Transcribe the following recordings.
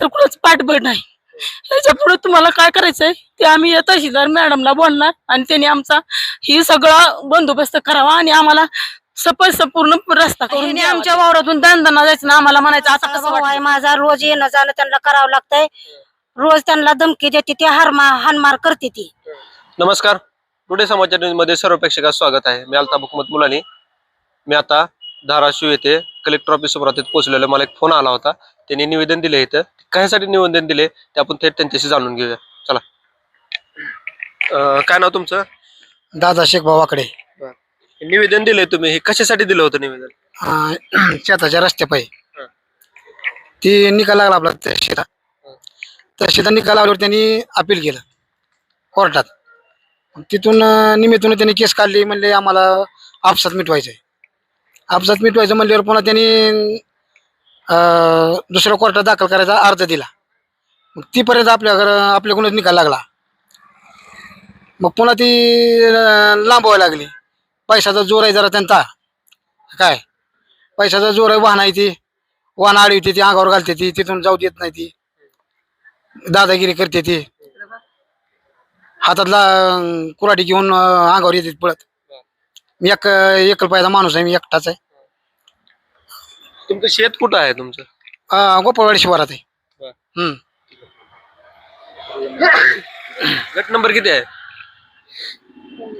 तर कुणाच पाठबळ नाही. ह्याच्या पुढे तुम्हाला काय करायचंय? ते आम्ही या तहसीलदार मॅडमला बोलणार आणि त्यांनी आमचा ही सगळा बंदोबस्त करावा आणि आम्हाला सफल संपूर्ण रस्ता करून आमच्या वावरातून दांदना जायचं ना आम्हाला म्हणायचं आता कसं भाऊ आहे वाटतं? माझा रोज येणं जाणं त्यांना करावं लागतंय. रोज त्यांना धमकी देते ती हारमा हानमार करते ती. नमस्कार. टुडे समाचार न्यूजमध्ये सर्व प्रेक्षकांचं स्वागत आहे. मी अल्ताफ हुकमत मुलानी. मी आता धाराशिव येथे कलेक्टर ऑफिस समोर पोहोचलेलो. मला एक फोन आला होता. त्यांनी निवेदन दिले इथं. कशासाठी निवेदन दिले ते आपण थेट त्यांच्याशी जाणून घेऊया. चला. अं, काय नाव तुमचं? दादा शेख भावाकडे हे निवेदन दिले तुम्ही. हे कशासाठी दिलं होतं निवेदन? शेताच्या रस्त्यापायी हं. ती निकाल लागला आपला त्या शेता तर शेतात निकाल लागल्यावर त्यांनी अपील केलं. कोर्टात. तिथून अं, निमित्तून त्यांनी केस काढली. म्हणले आम्हाला आपसात मिटवायचं आहे आपसात मिटवायचं म्हणल्यावर पुन्हा त्यांनी अं, दुसऱ्या कोर्टात दाखल करायचा अर्ज दिला. मग तीपर्यंत आपल्या घर आपल्याकडूनच निकाल लागला. मग पुन्हा ती अं, लांबवायला लागली. पैशाचा जोर आहे जरा त्यांचा. काय? पैशाचा जोर आहे वाहन आहे ती. वाहन आडी होती ती अंगावर घालते ती. तिथून जाऊ देत नाही ती. दादागिरी करते ती. हातातला अं, कुऱ्हाडी घेऊन अं, अंगावर येते पळत. मी एक एकल पायचा माणूस आहे मी एकटाच आहे. तुमचं शेत कुठं आहे तुमचं? अं, गोपाळवाडी शिवारात आहे. बरं. हम्म. गट नंबर किती आहे?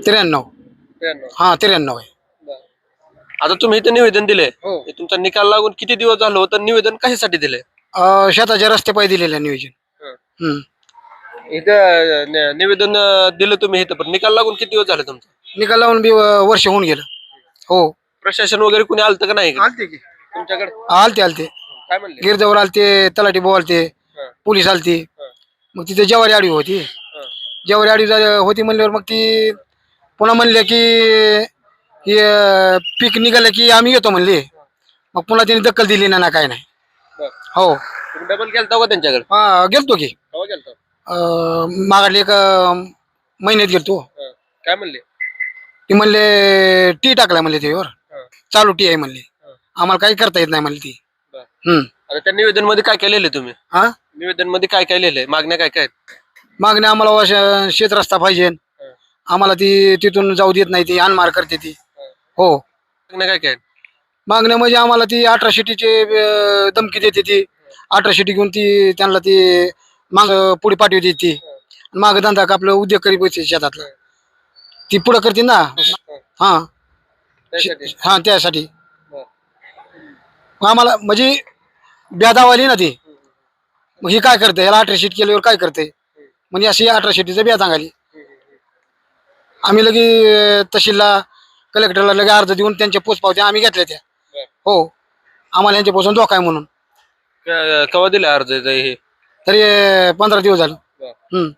त्र्याण्णव. हा त्र्याण्णव आहे. आता तुम्ही इथं निवेदन दिले हो. तुमचा निकाल लागून किती दिवस झालं होतं? निवेदन कशासाठी दिले अं, शेताच्या रस्ते पायी दिलेलं आहे नियोजन. हं. हम्म. इथं न- निवेदन अं, दिलं तुम्ही इथं पण निकाल लागून किती दिवस झाले तुमचं? निकाल लावून बी अं, वर्ष होऊन गेलं. हो. प्रशासन वगैरे कुणी आलतं का नाही आलते की. तुमच्याकडे? आलते आलते. काय म्हणले? गिरजावर आलते तलाठी भाऊ आलते हं. पोलीस आलती. हं. मग तिथे जेवारी आडवी होती. जेवारी आडवी जा- होती म्हणल्यावर मग ती पुन्हा म्हणले की हे पीक निघालं की आम्ही येतो म्हणले. मग पुन्हा त्यांनी दखल दिली नाही ना काय नाही. बरं. हो. तुम्ही डबल केलता का त्यांच्याकडे? हा गेलतो की. केव्हा गेलता? अं, मागाडले एक अं, महिन्यात गेलतो. हं. काय म्हणले? ती म्हणले टी टाकलाय म्हणले त्यावर हं. चालू टी आहे म्हणले. आम्हाला काही करता येत नाही म्हणले ती. बरं. हम्म. आता त्या निवेदनमध्ये काय काय लिहिले तुम्ही? हा निवेदनमध्ये काय काय लिहिले? मागण्या काय काय? आहेत? मागणी आम्हाला वा- शेत रस्ता पाहिजे. आम्हाला ती तिथून जाऊ देत नाही ती अनमार करते ती. हो. मागण्या काय काय? आहेत? मागण्या म्हणजे आम्हाला ती अठरा शिटीचे अं, धमकी देते ती. अठरा शिटी घेऊन ती त्यांना ती माग पुढे पाठवते ती. माग धंदा का आपलं उद्योग करी पैसे शेतातला. ती पुढं करते ना? हा. त्यासाठी? हा त्यासाठी. आम्हाला म्हणजे ब्यादाव आली ना ती. मग ही काय करते? याला अठरा शीट केल्यावर काय करते? म्हणजे अशी अठरा शिटीचं ब्या सांगाली आम्ही लगे तहसीलला कलेक्टरला लगे अर्ज देऊन त्यांच्या पोचपावत्या आम्ही घेतल्या त्या. हो. आम्हाला यांच्यापासून धोका आहे म्हणून. क- केव्हा दिले अर्ज हे? तरी पंधरा दिवस झालं. हम्म.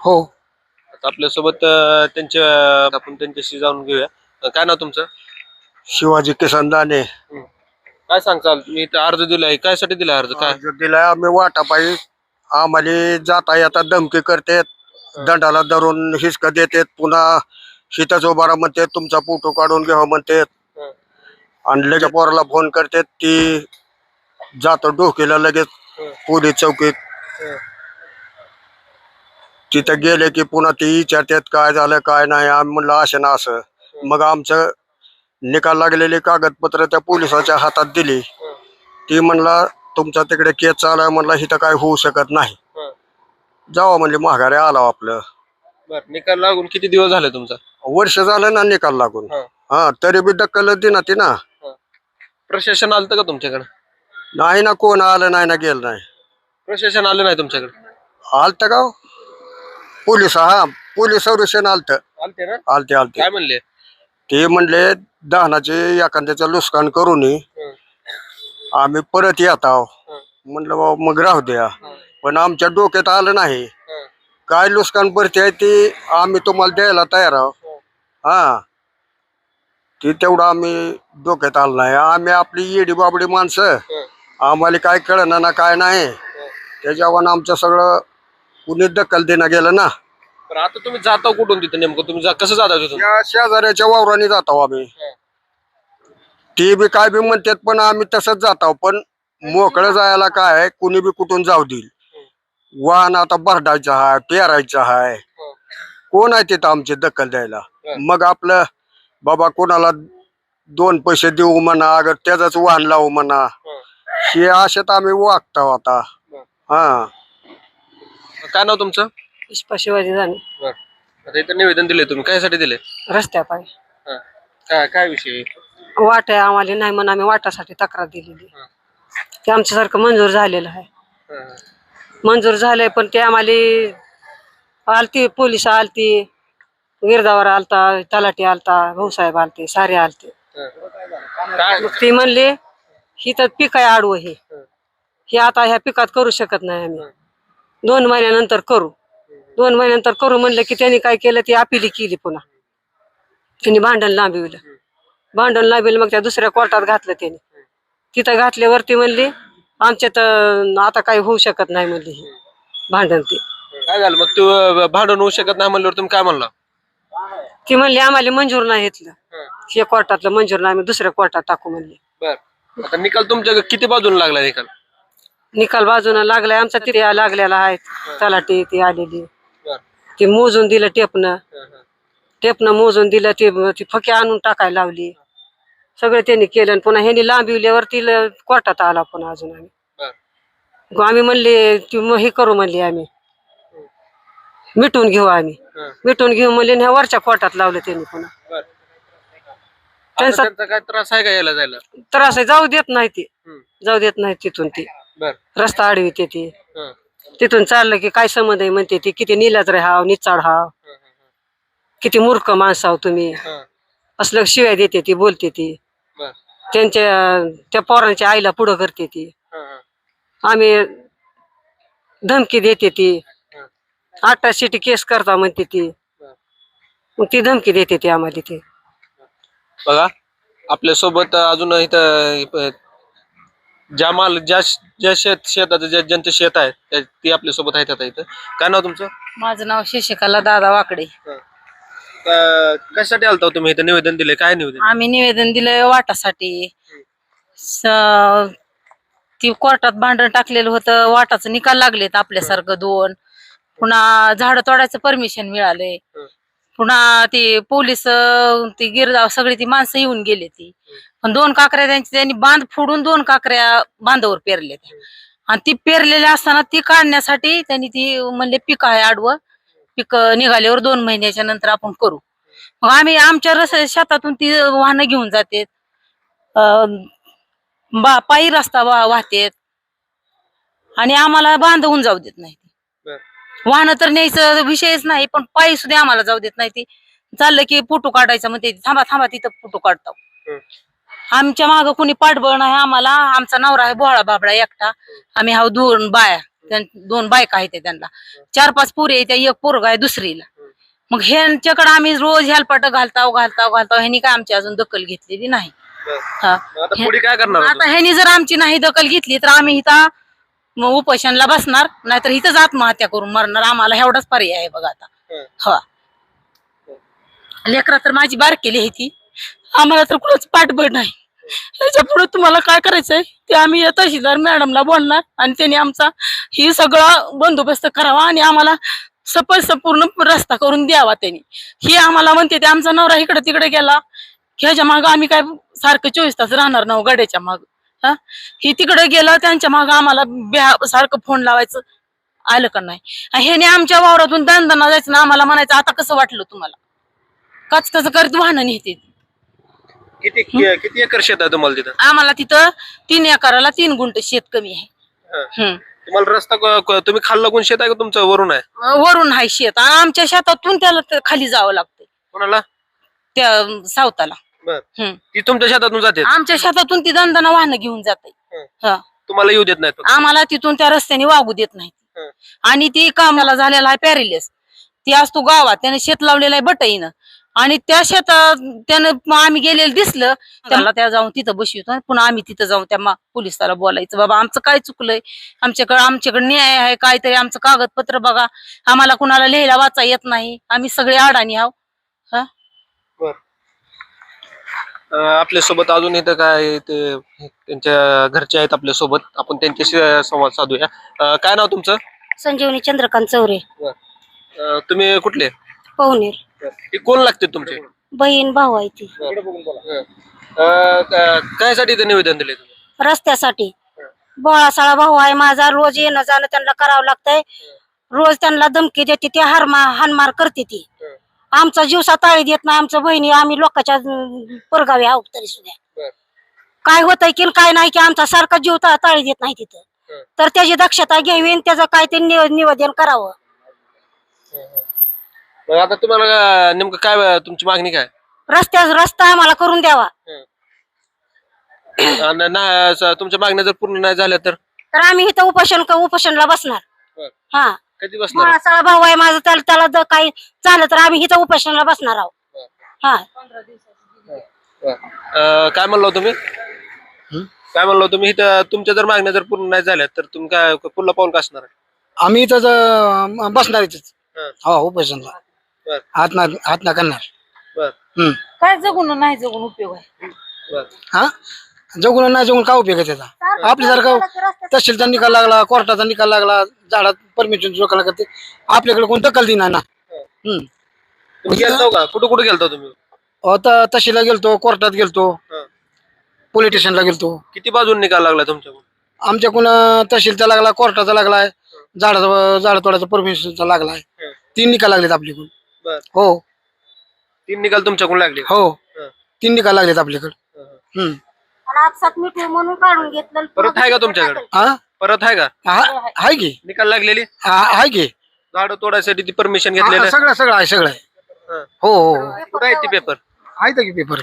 हो. आता आपल्यासोबत अं, त्यांच्या आपण त्यांच्याशी जाणून घेऊया. अं, काय नाव तुमचं? शिवाजी किसन दाने काय सांगचाल तुम्ही इथं अर्ज दिलाय. काय साठी दिलाय अर्ज? काय? दिलाय आम्ही वाटापायी आम्हाला जाता येता धमकी करतेत दंडाला धरून हिसक देतेत पुन्हा शीतच उभारा म्हणते तुमचा फोटो काढून घ्यावा म्हणतेत हं. आणि लगेच पोराला फोन करतेत ती जातो डोकीला लगेच. पोलीस चौकीत. तिथं गेले की पुन्हा ती विचारतात काय झालं काय नाही? आम्ही म्हणलं असं ना असं. मग आमचं निकाल लागलेली कागदपत्र त्या पोलिसाच्या हातात दिली. ती म्हणला तुमचा तिकडे केस चालू आहे म्हणला इथं काय होऊ शकत नाही. हं. जावा म्हणले माघारी आला आपलं. बर निकाल लागून किती दिवस झाले तुमचा? वर्ष झालं ना निकाल लागून. हं. हा तरी बी दक्कल दिना ती ना. प्रशासन आलं का तुमच्याकडे? नाही ना कोण आलं नाही ना गेलं नाही. प्रशासन आलं नाही तुमच्याकडे? आलत का हो? पोलीस हा पोलीस संरक्षण आलत. आलते ना? आलते आलते. काय म्हणले? ते म्हणले दहनाचे एखाद्याचं नुकसान करू नये. आम्ही परत येत आहो. म्हणलं बाबा मग राहू द्या. पण आमच्या डोक्यात आलं नाही. काय नुकसान भरती आहे ती आम्ही तुम्हाला द्यायला तयार आहोत. हा. ती तेवढं आम्ही डोक्यात आलं नाही. आम्ही आपली येडी बाबडी माणसं. आम्हाला काय कळणार ना काय नाही. त्याच्यावर आमचं सगळं कुणी दखल देणं गेलं ना पण आता तुम्ही जाता कुठून तिथं नेमकं? तुम्ही जा- कसं जाता तिथून? या शेजाऱ्याच्या वावराने जातो आम्ही. ते बी काय बी म्हणतात पण आम्ही तसंच जातो पण मोकळं जायला काय आहे, कुणी बी कुठून जाऊ देईल. वाहन आता भरडायचं आहे पेरायचं आहे कोण आहे तिथं आमची दखल द्यायला? मग आपलं बाबा कोणाला दोन पैसे देऊ म्हणा अगर त्याच वाहन लावू म्हणा. हे. अशात आम्ही वागतो आता. हा. काय नाव तुमचं? पुष्पा शिवाजी जाणे आता इथं निवेदन दिले तुम्ही. कायसाठी दिले रस्त्या पाय काय काय विषय वाट आहे आम्हाला नाही म्हणून आम्ही वाटासाठी तक्रार दिलेली. ते आमच्यासारखं मंजूर झालेलं आहे. मंजूर झालंय पण ते आम्हाला आलती पोलीस आलती गिरदावर आलता तलाठी आलता भाऊसाहेब आलते सारे आलते. काय? मग ती म्हणले ही तर पीक आहे आडवं हे. हे. आता ह्या पिकात करू शकत नाही आम्ही. दोन महिन्यानंतर करू. दोन महिन्यानंतर करू म्हणलं की त्यांनी काय केलं ती अपिली केली पुन्हा. त्यांनी भांडण लांबविलं. भांडण लांबविलं मग त्या दुसऱ्या कोर्टात घातलं त्यांनी तिथं घातल्यावरती म्हणली आमच्यात अं, आता काही होऊ शकत नाही म्हणली ही भांडण ते. काय झालं? मग तू अं, भांडण होऊ शकत नाही म्हणल्यावर तुम्ही काय म्हणला? ती म्हणली आम्हाला मंजूर नाही घेतलं. हे. कोर्टातलं मंजूर नाही आम्ही दुसऱ्या कोर्टात टाकू म्हणली. बर. आता निकाल तुमच्या किती बाजून लागला निकाल? निकाल बाजूला लागलाय आमचा तिथे लागलेला आहे. तलाठी ती आलेली. ते मोजून दिलं टेपनं. टेपनं मोजून दिलं ते ती फके आणून टाकायला लावली. सगळं त्यांनी केलं. आणि पुन्हा ह्यांनी लांबिवल्यावर तिला कोर्टात आला पुन्हा अजून आम्ही. आम्ही म्हणले ती मग हे करू म्हणले आम्ही. मिटून घेऊ आम्ही. मिटून घेऊ म्हणले आणि ह्या वरच्या कोर्टात लावलं त्यांनी पुन्हा. त्यांचा- काय त्रास आहे का यायला जायला? त्रास आहे. जाऊ देत नाही ती. जाऊ देत नाही तिथून ती. रस्ता अडविते ती. तिथून चाललं की काय संबंध आहे म्हणते ती. किती निलाच रे हाव निचाड हाव. किती मूर्ख माणसं आहो तुम्ही. असलं शिवाय देते ती बोलते ती. त्यांच्या त्या पोरांच्या आईला पुढं करते ती. आम्ही धमकी देते ती. हं. शिटी केस करता म्हणते ती. मग ती धमकी देते ती आम्हाला ती. बघा आपल्यासोबत अजून इथं ज्या माल ज्या ज्या शेत शेताचं ज्या ज्यांचं शेत आहे त्या- ती आपल्यासोबत आहेत आता इथं. काय नाव तुमचं? माझं नाव शशिकला दादा वाकडे. अं, कशासाठी आलता हो तुम्ही इथं निवेदन दिले काय निवेदन आम्ही निवेदन दिलंय वाटासाठी. स- ती कोर्टात भांडण टाकलेलं होतं वाटाचं निकाल लागलेत आपल्यासारखं दोन. पुन्हा झाड तोडायचं परमिशन मिळालंय. हं. पुन्हा ती पोलीस अं, ती गिरगाव सगळी ती माणसं येऊन गेली ती. पण दोन काकऱ्या त्यांची त्यांनी बांध फोडून दोन काकऱ्या बांधावर पेरले आणि ती पेरलेल्या असताना ती काढण्यासाठी त्यांनी ती म्हणले पीक आहे आडवं. पीक निघाल्यावर दोन महिन्याच्या नंतर आपण करू. मग आम्ही आमच्या रस शेतातून ती वाहनं घेऊन जाते बा पायी रस्ता वाहतेत. आणि आम्हाला बांधवून जाऊ देत नाही. वाहनं तर न्यायचं विषयच नाही पण पायी सुद्धा आम्हाला जाऊ देत नाही ती. चाललं की फोटो काढायचा म्हणते थांबा थांबा तिथं फोटो काढतो. आमच्या माग कोणी पाठबळ नाही आम्हाला आमचा नवरा आहे बोळा बाबडा एकटा. आम्ही हा दोन बाया दोन बायका आहेत त्यांना. चार पाच पुरे आहेत, त्या एक पोरगा आहे दुसरीला. मग ह्यांच्याकडे आम्ही रोज ह्यालपाट घालताव घालताव घालताव ह्यांनी काय आमची अजून दखल घेतलेली नाही. हा. आता ह्यांनी जर आमची नाही दखल घेतली तर आम्ही इथं मग उपोषणला बसणार नाहीतर इथंच आत्महत्या करून मरणार. आम्हाला एवढाच पर्याय आहे बघा आता. हं. लेकरा तर माझी बारकेली आहे ती. आम्हाला तर कुठंच पाठबळ नाही. ह्याच्या पुढे तुम्हाला काय करायचंय? ते आम्ही तहसीलदार मॅडमला बोलणार आणि त्यांनी आमचा ही सगळा बंदोबस्त करावा आणि आम्हाला सपल संपूर्ण रस्ता करून द्यावा त्यांनी. हे आम्हाला म्हणते ते आमचा नवरा इकडे तिकडे गेला. ह्याच्या मागं आम्ही काय सारखं चोवीस तास राहणार ना हो गड्याच्या माग. हा? ही तिकडे गेलं त्यांच्या माग आम्हाला सारखं फोन लावायचं आलं का नाही? आणि ह्याने आमच्या वावरातून दणदणा जायचं ना आम्हाला म्हणायचं आता कसं वाटलं तुम्हाला? कच कच करत वाहन नेते किती किती एकर शेत आहे तुम्हाला तिथं? आम्हाला तिथं तीन एकराला तीन गुंठ शेत कमी आहे. हं. हम्म. तुम्हाला रस्ता क- क- तुम्ही खाल्ला कोण शेत आहे का तुमचं? वरून आहे? वरून आहे शेत. आमच्या शेतातून त्याला ते खाली जावं लागतंय. कोणाला? त्या सावताला. बर. हम्म. ती तुमच्या शेतातून जाते? आमच्या शेतातून ती दणदणा वाहनं घेऊन जाते. हं. हा. तुम्हाला येऊ देत नाहीत फक्त. आम्हाला तिथून त्या रस्त्याने वागू देत नाही हं. आणि ती कामाला झालेला आहे पॅरिलेस. ती असतो गावात त्याने शेत लावलेलं आहे बटईनं. आणि त्या शेतात त्यानं आम्ही गेलेलं दिसलं. त्याला त्या जाऊन तिथं बसवितो पुन्हा आम्ही तिथं जाऊन त्या पोलिसाला बोलायचं बाबा आमचं काय चुकलंय? आमच्याकडे आमच्याकडे न्याय आहे काहीतरी आमचं कागदपत्र बघा. आम्हाला कुणाला लिहायला वाचा येत नाही. आम्ही सगळे अडाणी आहो बर. अं, आपल्यासोबत अजून इथं काय ते त्यांच्या घरचे आहेत आपल्यासोबत. आपण त्यांच्याशी संवाद साधूया. अं, काय नाव तुमचं? संजीवनी चंद्रकांत चौरे. अं, तुम्ही कुठले? पवनेर. हे कोण लागते तुमचे? बहीण भाऊ आहे ती. अं, क- कायसाठी ते निवेदन दिले तुम्ही? रस्त्यासाठी. बोळासाळा भाऊ आहे माझा रोज येणं जाणं त्यांना करावं लागतंय. रोज त्यांना धमकी देते ती हारमा हानमार करते ती. आमचा जीव ताळी देत नाही आमच्या बहिणी आम्ही लोकांच्या अं, परगावी आहोत तरी सुद्धा. काय होतंय की काय नाही की आमचा सारखा जीव ता- ताळी देत नाही तिथं. तर त्याची दक्षता घ्यावी आणि त्याचं काय ते नि- निवेदन करावं. मग आता तुम्हाला अं, नेमकं काय अं, तुमची मागणी काय? रस्त्या रस्ता आम्हाला करून द्यावा. आणि ना- स- तुमच्या मागण्या जर पूर्ण नाही झाल्या तर? तर आम्ही इथं उपोषण उपोषणला बसणार. हा. कधी बसणार? माळाचा भाऊ आहे माझा त्याला त्याला जर काही झालं तर आम्ही इथं उपोषणाला बसणार आहोत. हा. अं, काय म्हणलो तुम्ही? काय म्हणलो तुम्ही? इथं तुमच्या जर मागण्या जर पूर्ण नाही झाल्या तर तुम्ही काय पुढलं पाऊल का असणार आहे? आम्ही इथं ज- बसणार इथंच. हं. हो उपोषणला. बर. हात ना हात ना करणार. बर. हम्म. काय जगून नाही जगून उपयोग आहे? बर. हा? जगून नाही जगून काय उपयोग आहे त्याचा? आपल्यासारखं तहसीलचा निकाल लागला कोर्टाचा निकाल लागला झाडात परमिशन लोकांना करते आपल्याकडे कोण दखल देणार ना? हम्म. तुम्ही गेलतो का? कुठं कुठं गेलतो तुम्ही? आता तहसीलला गेलतो कोर्टात गेलतो हं. पोलीस स्टेशनला गेलतो. किती बाजून निकाल लागला तुमच्याकडून? आमच्याकडून अं, तहसीलचा लागला कोर्टाचा लागलाय झाडाचा झाड तोडाचा परमिशनचा लागलाय. हं. तीन निकाल लागलेत आपल्याकडून. बर. हो. तीन निकाल तुमच्याकडून लागले. हो. हं. तीन निकाल लागलेत आपल्याकडे. हं, हं. हम्म. आणि आपसात मिठू म्हणून काढून घेतलं परत आहे का तुमच्याकडे? हा परत आहे का? हा- आहे की. निकाल लागलेली? हा- आहे की. झाड तोडायसाठी ती परमिशन हा, घेतलेलं सगळं सगळं आहे सगळं आहे. हं. हो हो. हो. कुठं आहे ती पेपर आहे की पेपर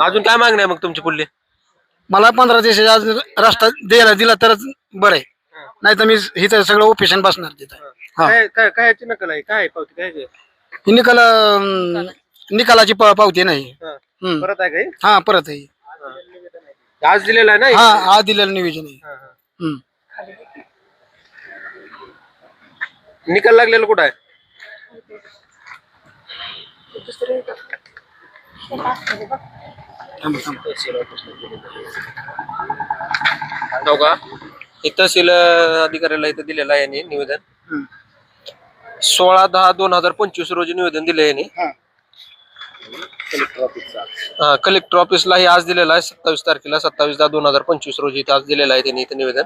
अजून काय मागणी आहे मग तुमची पुढली? मला पंधरा दिवसाच्या आज रस्ता द्यायला दिला तरच बरं आहे. नाही तर मी इथं सगळं ऑफिशन बसणार तिथं हा. काय काय काय याची नकल आहे काय आहे पावती काय आहे? ही निकाल अं, निकालाची प- पावती नाही हं. हम्म. परत आहे हा परत आहे आज दिलेला आहे ना हा हा दिलेलं नियोजन आहे हं, हं. हम्म. निकाल लागलेला कुठं आहे थांबा, थांबा. हो का हे तहसील अधिकाऱ्याला इथं दिलेलं आहे यांनी निवेदन. सोळा दहा दोन हजार पंचवीस रोजी निवेदन दिले यांनी हा. हा, कलेक्टर ऑफिसला हे आज दिलेलं आहे सत्तावीस तारखेला सत्तावीस दहा दोन हजार पंचवीस रोजी इथं आज दिलेलं आहे त्यांनी इथं निवेदन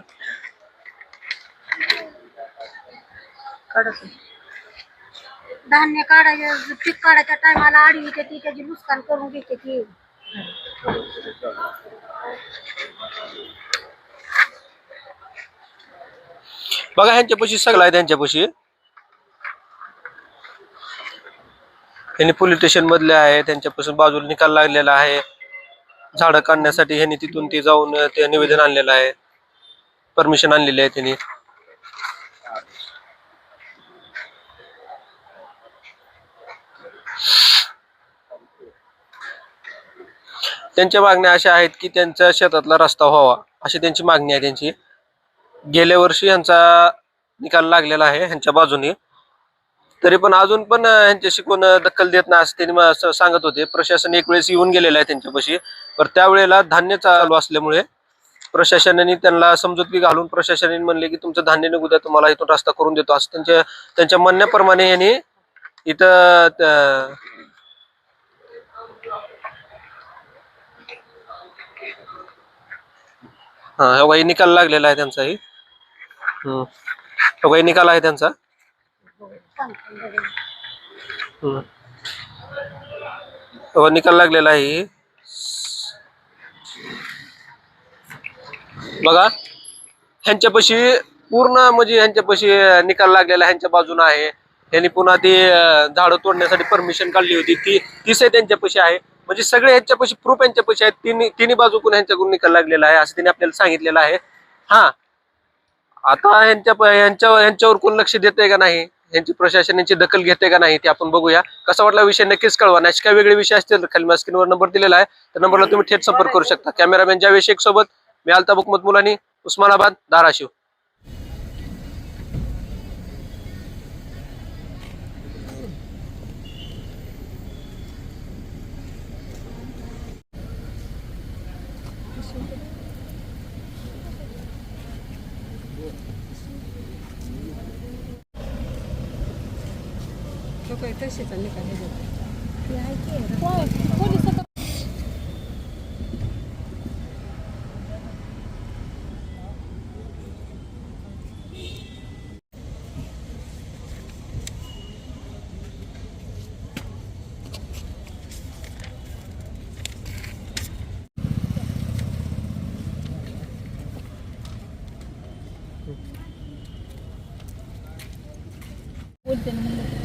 धान्य काढायचं पीक काढायच्या टायमाला आडवी येते ती त्याची नुकसान करून घेते ती बघा ह्यांच्यापाशी सगळं आहे त्यांच्यापाशी त्यांनी पोलीस स्टेशन मधले आहे त्यांच्यापासून बाजूला निकाल लागलेला आहे. झाडं काढण्यासाठी ह्यांनी तिथून ते जाऊन ते निवेदन आणलेलं आहे. परमिशन आणलेली आहे त्यांनी. त्यांच्या मागण्या अशा आहेत की त्यांच्या शेतातला रस्ता व्हावा अशी त्यांची मागणी आहे त्यांची. गेल्या वर्षी यांचा निकाल लागलेला आहे ह्यांच्या बाजूने. तरी पण अजून पण ह्यांच्याशी कोण दखल देत नाही असं त्यांनी सांगत होते. प्रशासन एक वेळेस येऊन गेलेलं आहे त्यांच्यापाशी. तर त्यावेळेला धान्य चालू असल्यामुळे प्रशासनाने त्यांना समजुती घालून प्रशासनाने म्हणले की तुमचं धान्य निघू द्या तुम्हाला इथून रस्ता करून देतो असं त्यांच्या त्यांच्या म्हणण्याप्रमाणे यांनी इथं हा हे निकाल लागलेला आहे त्यांचाही. हम्म. काही निकाल आहे त्यांचा? हम्म. निकाल लागलेला आहे. बघा ह्यांच्यापाशी पूर्ण म्हणजे ह्यांच्यापाशी निकाल लागलेला ह्यांच्या बाजूने आहे. त्यांनी पुन्हा ती झाडं तोडण्यासाठी परमिशन काढली होती. ती तिसही आहे त्यांच्यापाशी आहे. म्हणजे सगळे ह्यांच्यापाशी प्रूफ यांच्यापाशी आहेत. तिन्ही तिन्ही बाजूकडून ह्यांच्याकडून निकाल लागलेला आहे असं त्यांनी आपल्याला सांगितलेलं आहे. हा. आता यांच्या यांच्या ह्यांच्यावर कोण लक्ष देते का नाही? यांची प्रशासन यांची दखल घेते का नाही ते आपण बघूया. कसा वाटला विषय नक्कीच कळवा. नाही काही वेगळे विषय असतील तर खाली स्क्रीनवर नंबर दिलेला आहे. त्या नंबरला तुम्ही थेट संपर्क करू शकता. कॅमेरामॅन जावेद शेख सोबत मी अल्ताफ हुकमत मुलानी उस्मानाबाद धाराशिव. तो काही निकाल हे बघ. आता